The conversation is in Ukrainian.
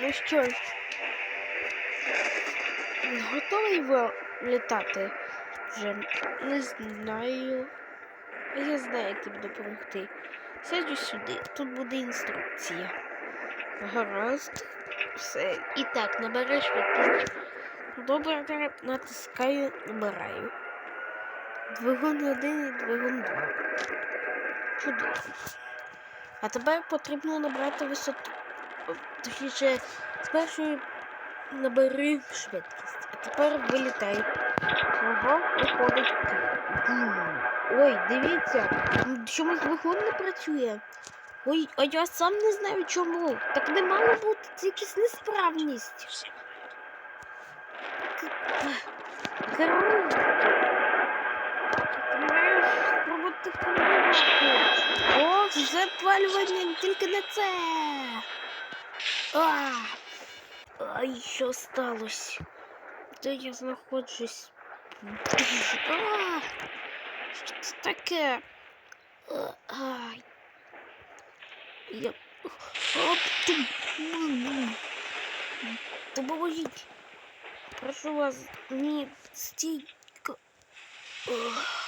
Ну що ж, готовий ви літати? Вже не знаю. Я знаю, як тобі допомогти. Сяджу сюди, тут буде інструкція. Гаразд. Все. І так, набереш швидкість. Добре, натискаю, набираю. Двигун один і двигун два. Чудово. А тепер потрібно набрати висоту. Точніше, спершу набери швидкість. А тепер вилітай. Ага, виходить. Ой, дивіться, чомусь двигун не працює. Ой, а я сам не знаю чому. Так не мало бути, це якась несправність. К- Керуй. Ти маєш спробувати керувати. О, запалювання, тільки не це. А! Ай, що сталося? Де я знаходжусь? А! Що це таке? А, Ай. Я... Оп, ти... Допоможіть. Прошу вас, ні, стійко. Ох.